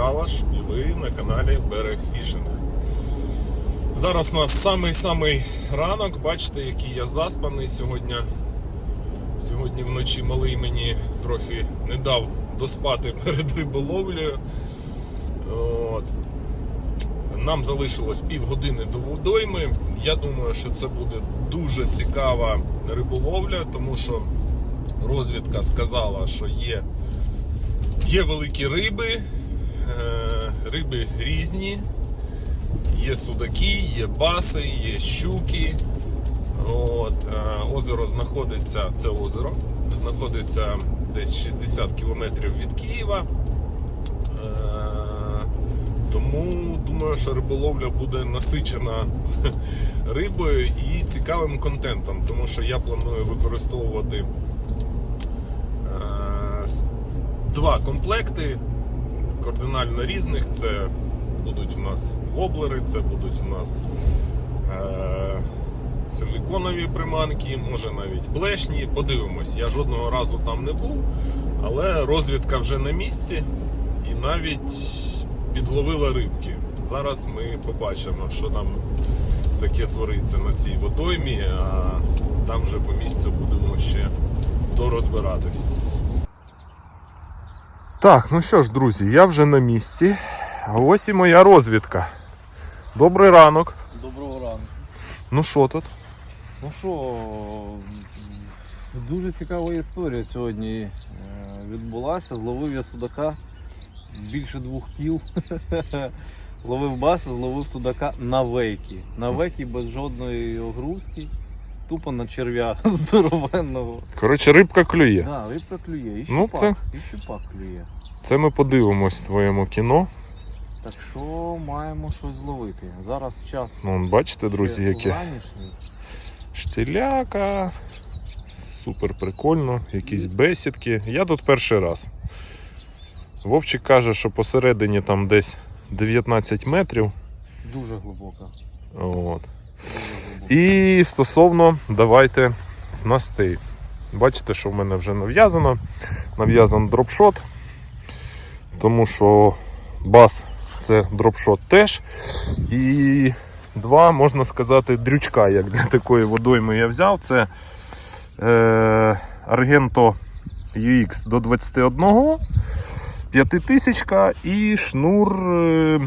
Галаш і ви на каналі Берег Фішинг. Зараз у нас самий-самий ранок, бачите, який я заспаний сьогодні. Сьогодні вночі малий мені трохи не дав доспати перед риболовлею. От. Нам залишилось півгодини до водойми. Я думаю, що це буде дуже цікава риболовля, тому що розвідка сказала, що є, є великі риби, риби різні, є судаки, є баси, є щуки. От, е, озеро знаходиться, це озеро знаходиться десь 60 кілометрів від Києва. Е, Тому думаю, що риболовля буде насичена рибою і цікавим контентом, тому що я планую використовувати е, два комплекти кардинально різних. Це будуть у нас воблери, це будуть у нас е, силіконові приманки, може навіть блешні. Подивимось, я жодного разу там не був, але розвідка вже на місці і навіть підловила рибки. Зараз ми побачимо, що там таке твориться на цій водоймі, а там вже по місцю будемо ще дорозбиратись. Так, ну що ж, друзі, я вже на місці. Ось і моя розвідка. Добрий ранок. Доброго ранку. Ну що тут? Ну що, дуже цікава історія сьогодні е, відбулася. Зловив я судака більше двох кіл. Ловив баса, зловив судака на вейкі. На вейкі без жодної огрузки. Тупо на черв'я здоровенного. Коротше, рибка клює. Да, рибка клює. І Ну, це- і щупак клює. Це ми подивимось в твоєму кіно. Так що маємо щось зловити. Зараз час. Ну, бачите, друзі, вранішній. штіляка. Супер прикольно, якісь бесідки. Я тут перший раз. Вовчик каже, що посередині там десь 19 метрів. Дуже глибока. От. Дуже глибока. І стосовно давайте снастей. Бачите, що в мене вже нав'язано. Нав'язан дропшот. Тому що бас це дропшот теж. І два, можна сказати, дрючка, як для такої водойми я взяв. Це е, Argento UX до 21, 5000 і шнур е,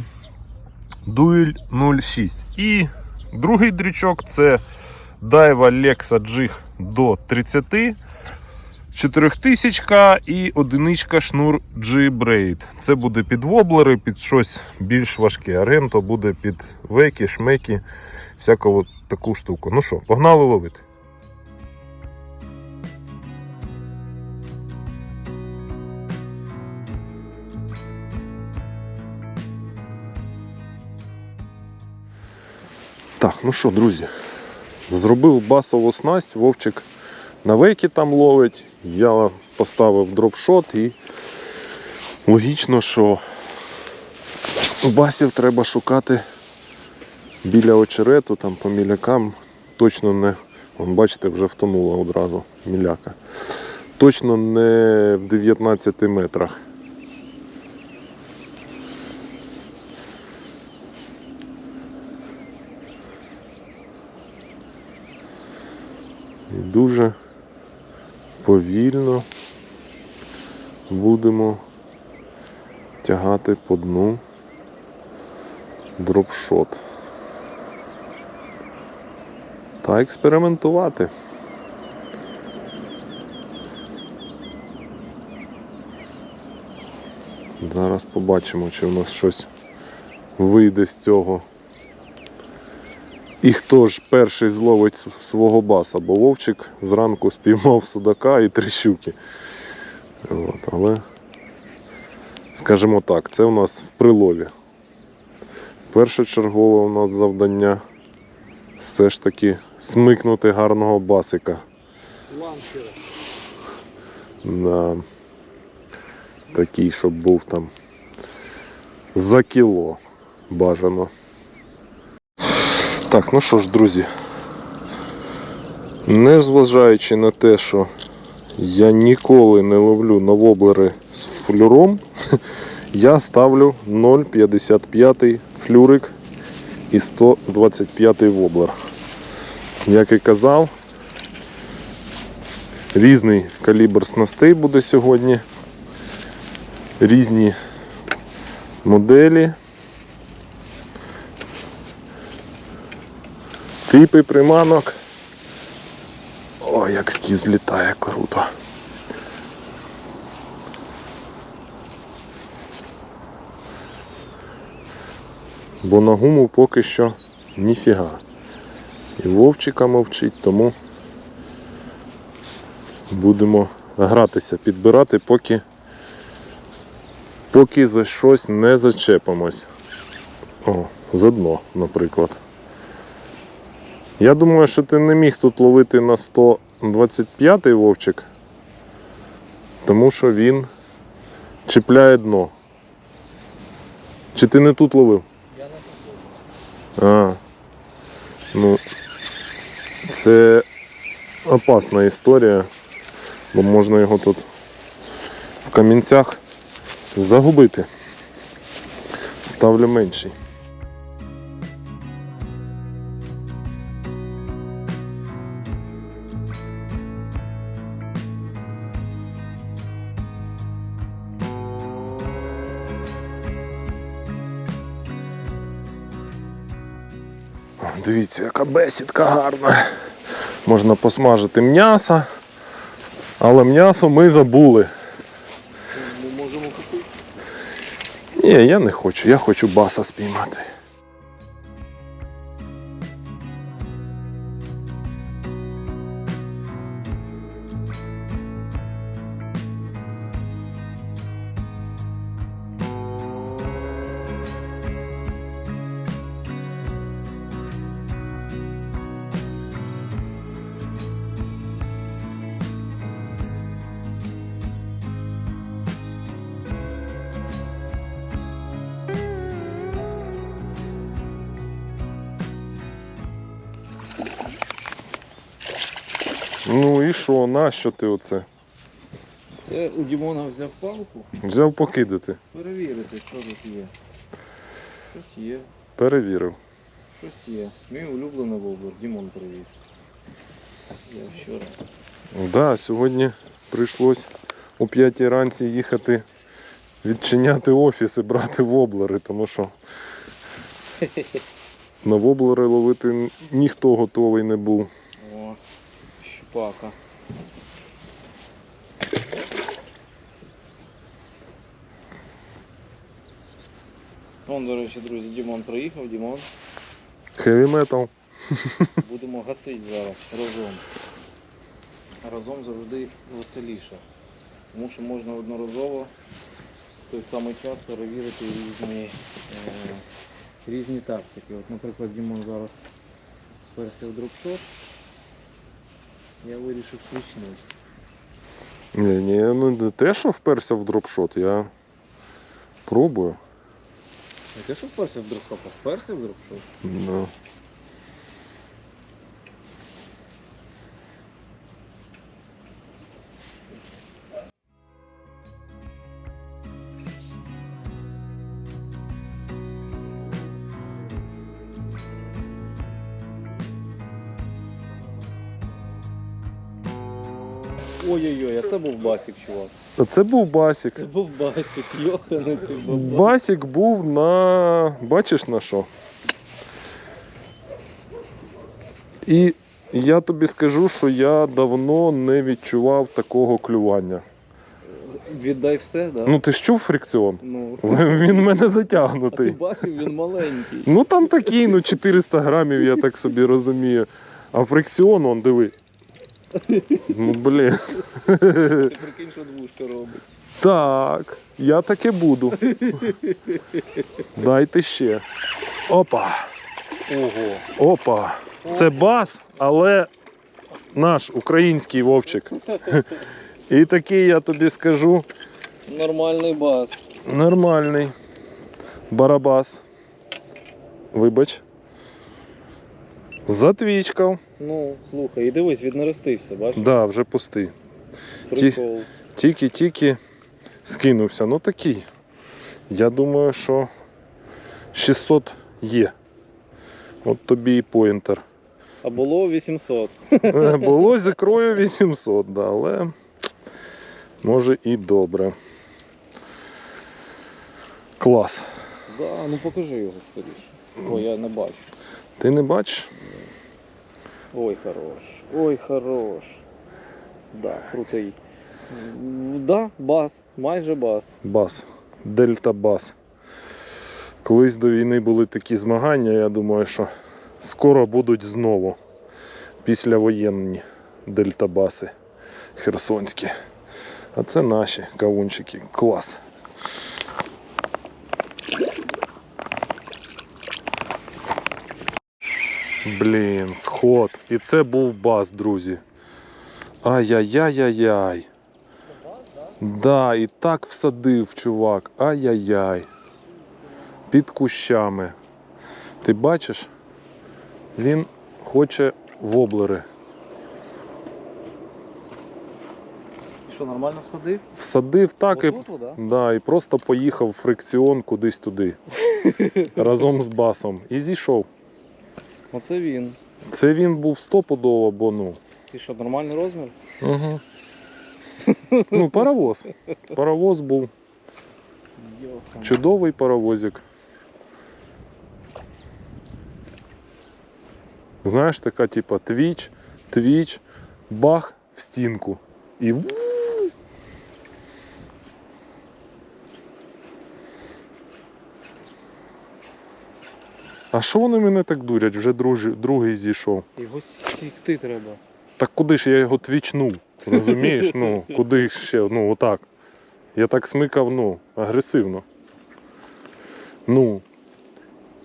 Duel 06. І Другий дрючок це Daiwa Lexa Jig до 30, 4000 і одиничка шнур G-Braid. Це буде під воблери, під щось більш важке. Аренто буде під веки, шмеки, всяку таку штуку. Ну що, погнали ловити. Так, ну що, друзі, зробив басову снасть, Вовчик на вейки там ловить. Я поставив дропшот і логічно, що басів треба шукати біля очерету, там по мілякам. Точно не, вон, бачите, вже втонула одразу міляка. Точно не в 19 метрах. Дуже повільно будемо тягати по дну дропшот. Та експериментувати. Зараз побачимо, чи в нас щось вийде з цього. І хто ж перший зловить свого баса, бо Вовчик зранку спіймав судака і три щуки. От, але, скажімо так, це у нас в прилові. Першочергове у нас завдання все ж таки смикнути гарного басика. На такий, щоб був там за кіло бажано. Так, ну що ж, друзі. Незважаючи на те, що я ніколи не ловлю на воблери з флюром, Я ставлю 0,55 флюрик і 125 воблер. Як і казав, різний калібр снастей буде сьогодні. Різні моделі. Типи приманок. О, як стіз літає круто. Бо на гуму поки що ніфіга. І Вовчика мовчить, тому будемо гратися, підбирати, поки, поки за щось не зачепимось. О, за дно, наприклад. Я думаю, що ти не міг тут ловити на 125-й вовчик, тому що він чіпляє дно. Чи ти не тут ловив? Я не тут. А. Ну, це опасна історія, бо можна його тут в камінцях загубити. Ставлю менший. Дивіться, яка бесідка гарна. Можна посмажити м'ясо, але м'ясо ми забули. Ми можемо купити. Ні, я не хочу, я хочу баса спіймати. Ну і що, нащо ти оце? Це у Дімона взяв палку, Взяв покидати. перевірити, що тут є. Щось є, Перевірив. щось є. Мій улюблений воблер, Дімон привіз. Я вчора. Да, сьогодні прийшлось о 5 ранці їхати відчиняти офіс і брати воблери, тому що на воблери ловити ніхто готовий не був. О. Вон, до речі, друзі, Дімон приїхав, Дімон. Heavy metal. Будемо гасити зараз разом. Разом завжди веселіше. Тому що можна одноразово в той самий час перевірити різні, е, різні тактики. От, наприклад, Дімон зараз перся в дропшот. Я вирішив включити. Ні, ні, ну не те, що вперся в дропшот, я пробую. Не те, що вперся в дропшот, а вперся в дропшот. Да. Басік, чувак. А Це був басік. Це був басік, йоханий ти баба. Басік був на. Бачиш на що? І я тобі скажу, що я давно не відчував такого клювання. Віддай все, да? Ну ти ж чув фрикціон? Ну, Він в мене а ти затягнутий. бачив, він маленький. Ну там такий, ну 400 грамів, я так собі розумію. А фрикціон, он диви. Ну блін. Ти прикинь, що двушка робить. Так, я таке буду. Дайте ще. Опа. Ого. Опа. Це бас, але наш український вовчик. І такий, я тобі скажу, Нормальний бас. нормальний барабас. Вибач. Затвічкав. Ну, слухай, і дивись, віднерестився, бачиш? Да, вже пустий. Прикол. Тільки-тільки скинувся. Ну такий. Я думаю, що 600 є. От тобі і поінтер. А було 800. Е, Було з ікрою 800, да, але може і добре. Клас. Да, ну покажи його скоріше. Ой, я не бачу. Ти не бачиш? Ой, хорош. Ой, хорош. Да, крутий. Да, бас, майже бас. Бас. Дельта Бас. Колись до війни були такі змагання, я думаю, що скоро будуть знову. Післявоєнні дельтабаси херсонські. А це наші кавунчики. Клас. Блін, сход. І це був бас, друзі. Ай-яй-яй-яй-яй. Да, і так всадив, чувак. Ай-яй-яй. Під кущами. Ти бачиш? Він хоче воблери. Що, нормально всадив? Всадив так і, Отут, да? да, і просто поїхав в фрикціон кудись туди. разом з басом. І зійшов. Оце він. Це він був стопудово, бо ну. І що, нормальний розмір? Угу. Ну, паровоз. Паровоз був. Чудовий паровозик. Знаєш, така типа твіч, твіч, бах в стінку. І А що вони мене так дурять? Вже дружі, другий зійшов. Його сікти треба. Так куди ж я його твічнув? Розумієш? Ну, куди ще? Ну, отак. Я так смикав, ну, агресивно. Ну.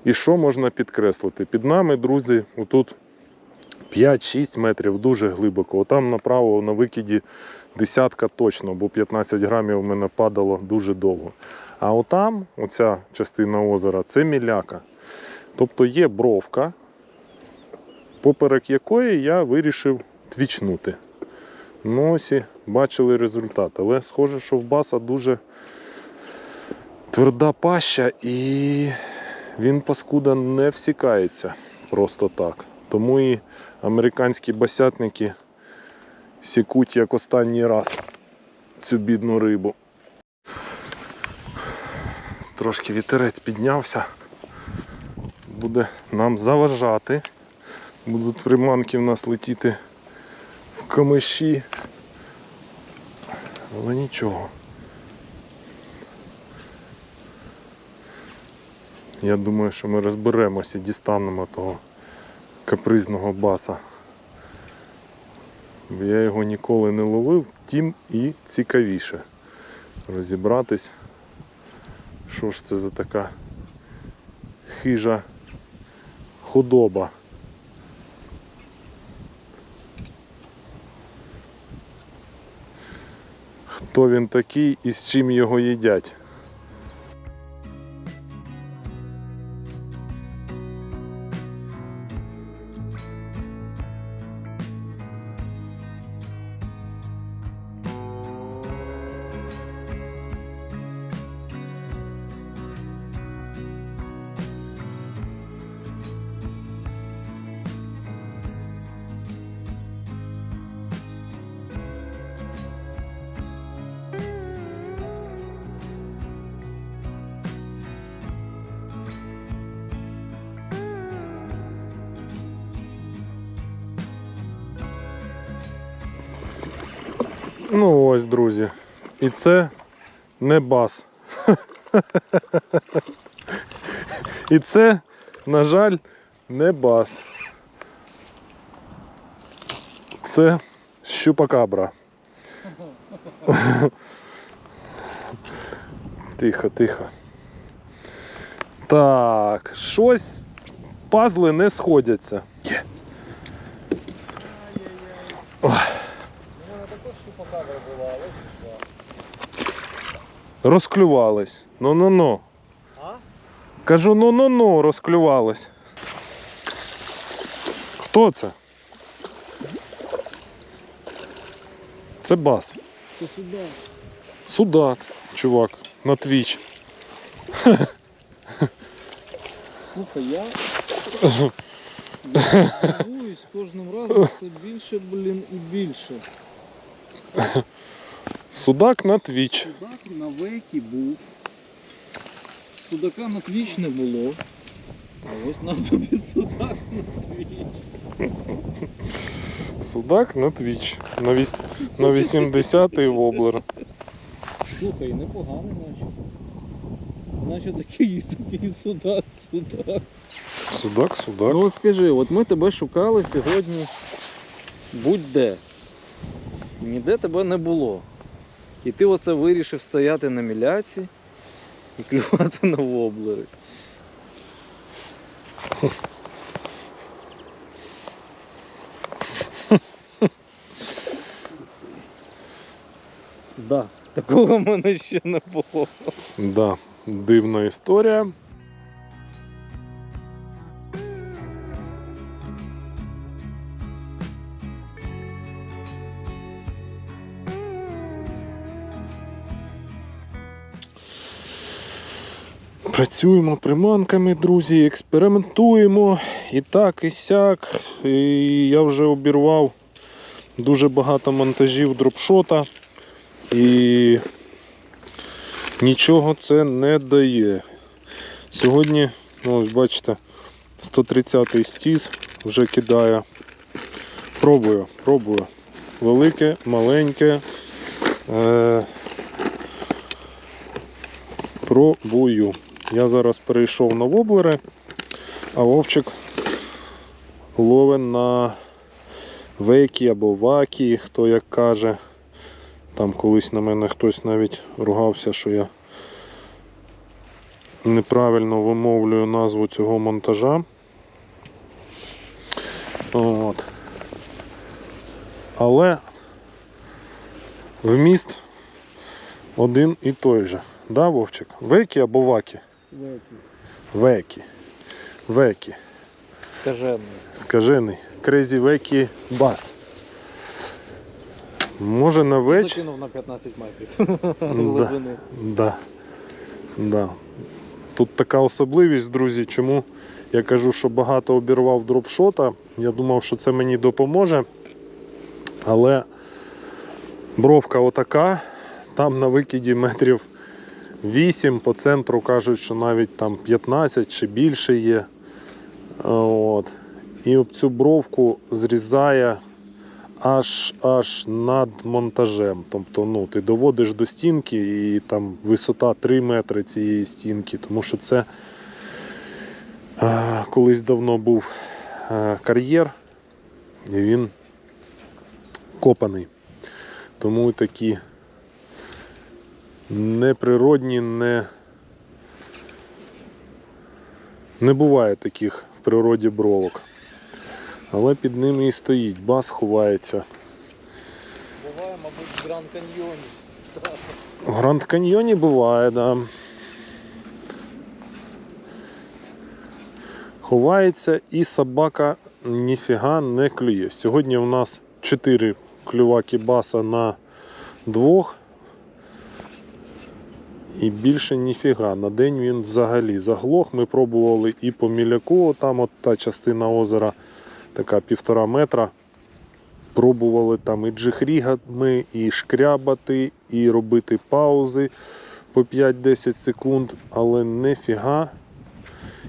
І що можна підкреслити? Під нами, друзі, отут 5-6 метрів дуже глибоко. Отам направо на викиді десятка точно, бо 15 грамів у мене падало дуже довго. А отам, оця частина озера, це міляка. Тобто є бровка, поперек якої я вирішив твічнути. Ну ось і бачили результат. Але схоже, що в баса дуже тверда паща і він паскуда не всікається просто так. Тому і американські басятники сікуть як останній раз цю бідну рибу. Трошки вітерець піднявся. Буде нам заважати. Будуть приманки в нас летіти в камиші. Але нічого. Я думаю, що ми розберемося, дістанемо того капризного баса. Бо Я його ніколи не ловив, тим і цікавіше розібратись, що ж це за така хижа худоба. Хто він такий і з чим його їдять? Ну ось, друзі. І це не бас. І це, на жаль, не бас. Це щупакабра. Тихо, тихо. Так, щось пазли не сходяться. Розклювались. Ну-ну-ну. Кажу, ну-ну-ну, розклювались. Хто це? Це бас. Ти сюди. Судак, чувак, на твіч. Слухай, я я дивуюсь кожним разом все більше, блін, і більше. Судак на твіч. Судак на вейкі був. Судака на твіч не було. А ось нам тобі судак на твіч. Судак на твіч. На, віс... на 80-й воблер. Слухай, непоганий наче. Наче такий, такий судак, судак. Судак, судак. Ну скажи, от ми тебе шукали сьогодні будь-де. Ніде тебе не було. І ти оце вирішив стояти на міляці і клювати на воблери. Да, такого мене ще не було. Да, дивна історія. Працюємо приманками, друзі, експериментуємо і так, і сяк. І я вже обірвав дуже багато монтажів дропшота. І нічого це не дає. Сьогодні, ну, ось бачите, 130-й стіз вже кидає. Пробую, пробую. Велике, маленьке. Е- пробую. Я зараз перейшов на воблери, а вовчик ловить на векі або вакі, хто як каже. Там колись на мене хтось навіть ругався, що я неправильно вимовлюю назву цього монтажа. От. Але вміст один і той же. Да, Вовчик? Векі або вакі? Векі. Векі. Векі. Скажений. Скажений. Crazy Векі бас. Може на веч. Закинув на 15 метрів Да. глибини. Да. Да. Тут така особливість, друзі, чому я кажу, що багато обірвав дропшота. Я думав, що це мені допоможе. Але бровка отака, там на викиді метрів 8, по центру кажуть, що навіть там 15 чи більше є. От. І об цю бровку зрізає аж аж над монтажем. Тобто ну, ти доводиш до стінки і там висота 3 метри цієї стінки, тому що це е, колись давно був е, кар'єр, і він копаний. Тому такі неприродні, не, не буває таких в природі бровок. Але під ними і стоїть, бас ховається. Буває, мабуть, в Гранд Каньйоні. В Гранд Каньйоні буває, да. Ховається і собака ніфіга не клює. Сьогодні у нас 4 клюваки баса на двох. І більше ніфіга. На день він взагалі заглох. Ми пробували і по міляку, там от та частина озера, така півтора метра. Пробували там і джихрігами, і шкрябати, і робити паузи по 5-10 секунд, але нефіга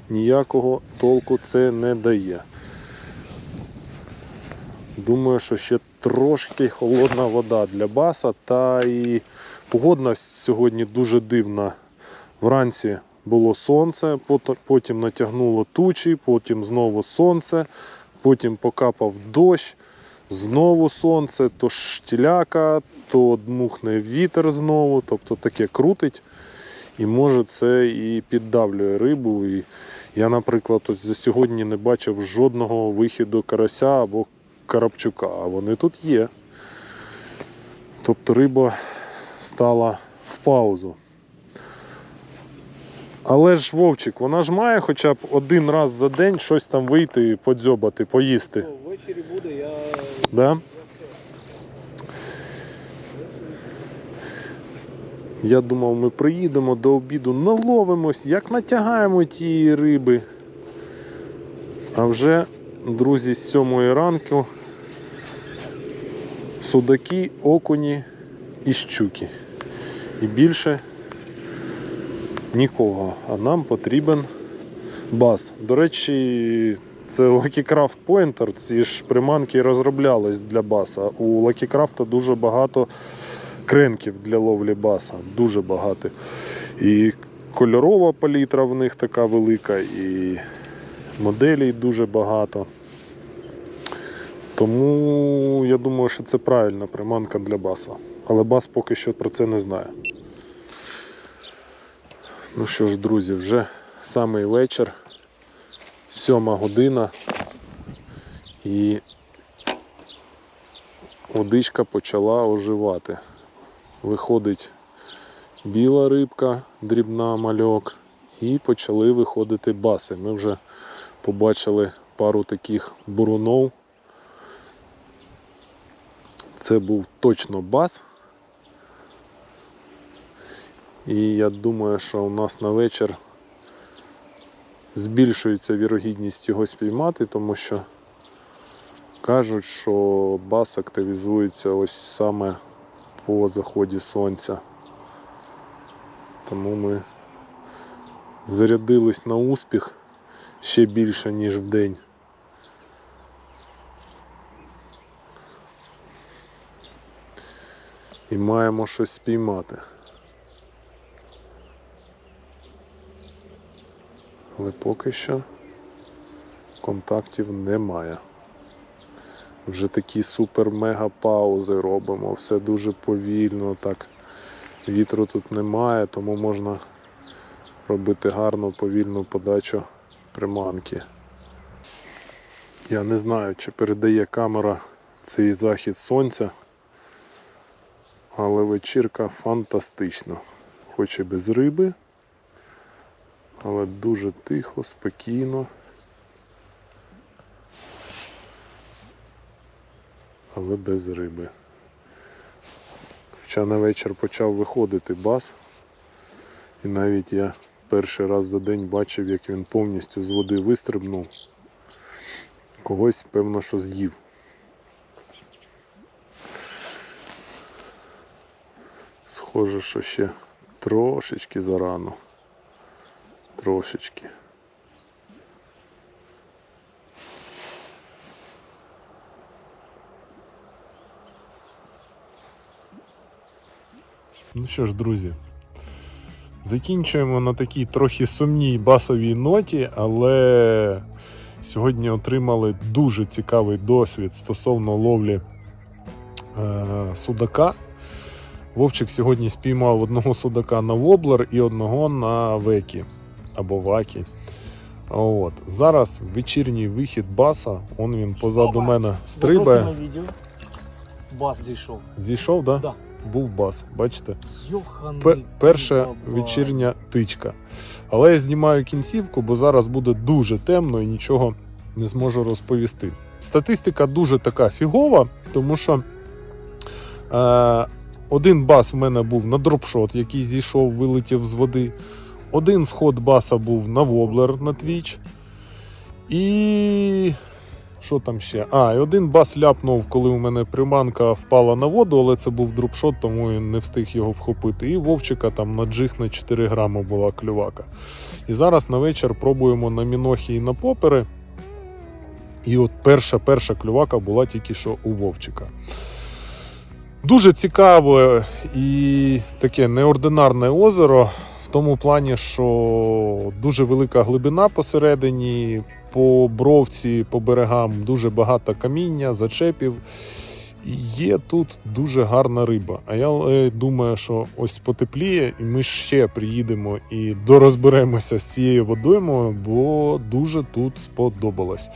ніякого толку це не дає. Думаю, що ще трошки холодна вода для баса, та і погодність сьогодні дуже дивна. Вранці було сонце, потім натягнуло тучі, потім знову сонце, потім покапав дощ. Знову сонце, то штіляка, то дмухне вітер знову, тобто таке крутить. І може це і піддавлює рибу. І я, наприклад, ось за сьогодні не бачив жодного вихіду карася або карапчука, а вони тут є. Тобто риба стала в паузу. Але ж Вовчик, вона ж має хоча б один раз за день щось там вийти, подзьобати, поїсти. Ввечері буде, я Да? Я думав, ми приїдемо до обіду, наловимось, як натягаємо ті риби. А вже, друзі, з сьомої ранку судаки, окуні і щуки. І більше нікого. А нам потрібен бас. До речі, це Lucky Craft Pointer, ці ж приманки розроблялись для баса. У Lucky Craft дуже багато кренків для ловлі баса. Дуже багато. І кольорова палітра в них така велика, і моделей дуже багато. Тому я думаю, що це правильна приманка для баса. Але бас поки що про це не знає. Ну що ж, друзі, вже самий вечір, сьома година, і водичка почала оживати. Виходить біла рибка, дрібна мальок, і почали виходити баси. Ми вже побачили пару таких бурунов. Це був точно бас. І я думаю, що у нас на вечір збільшується вірогідність його спіймати, тому що кажуть, що бас активізується ось саме по заході сонця. Тому ми зарядились на успіх ще більше, ніж в день. І маємо щось спіймати. Але поки що контактів немає. Вже такі супер-мега паузи робимо, все дуже повільно, так. Вітру тут немає, тому можна робити гарну повільну подачу приманки. Я не знаю, чи передає камера цей захід сонця, але вечірка фантастична. Хоч і без риби, але дуже тихо, спокійно. Але без риби. Хоча на вечір почав виходити бас, і навіть я перший раз за день бачив, як він повністю з води вистрибнув. Когось, певно, що з'їв. Схоже, що ще трошечки зарано. Трошечки. Ну що ж, друзі, закінчуємо на такій трохи сумній басовій ноті, але сьогодні отримали дуже цікавий досвід стосовно ловлі е, судака. Вовчик сьогодні спіймав одного судака на воблер і одного на векі або вакі. От. Зараз вечірній вихід баса, он він позаду мене стрибає. на відео. Бас зійшов. Зійшов, да? Да. Був бас, бачите? Пе- перша вечірня тичка. Але я знімаю кінцівку, бо зараз буде дуже темно і нічого не зможу розповісти. Статистика дуже така фігова, тому що е, один бас в мене був на дропшот, який зійшов, вилетів з води. Один сход баса був на воблер на твіч. І. Що там ще? А, і один бас ляпнув, коли у мене приманка впала на воду, але це був дропшот, тому я не встиг його вхопити. І вовчика там на джиг на 4 грами була клювака. І зараз на вечір пробуємо на мінохи і на попери. І от перша перша клювака була тільки що у вовчика. Дуже цікаве і таке неординарне озеро тому плані, що дуже велика глибина посередині, по бровці, по берегам дуже багато каміння, зачепів. Є тут дуже гарна риба. А я е, думаю, що ось потепліє, і ми ще приїдемо і дорозберемося з цією водоймою, бо дуже тут сподобалось.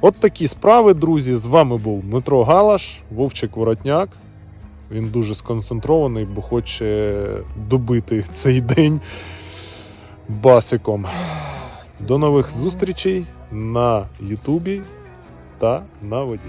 От такі справи, друзі. З вами був Дмитро Галаш, Вовчик Воротняк. Він дуже сконцентрований, бо хоче добити цей день басиком. До нових зустрічей на Ютубі та на воді.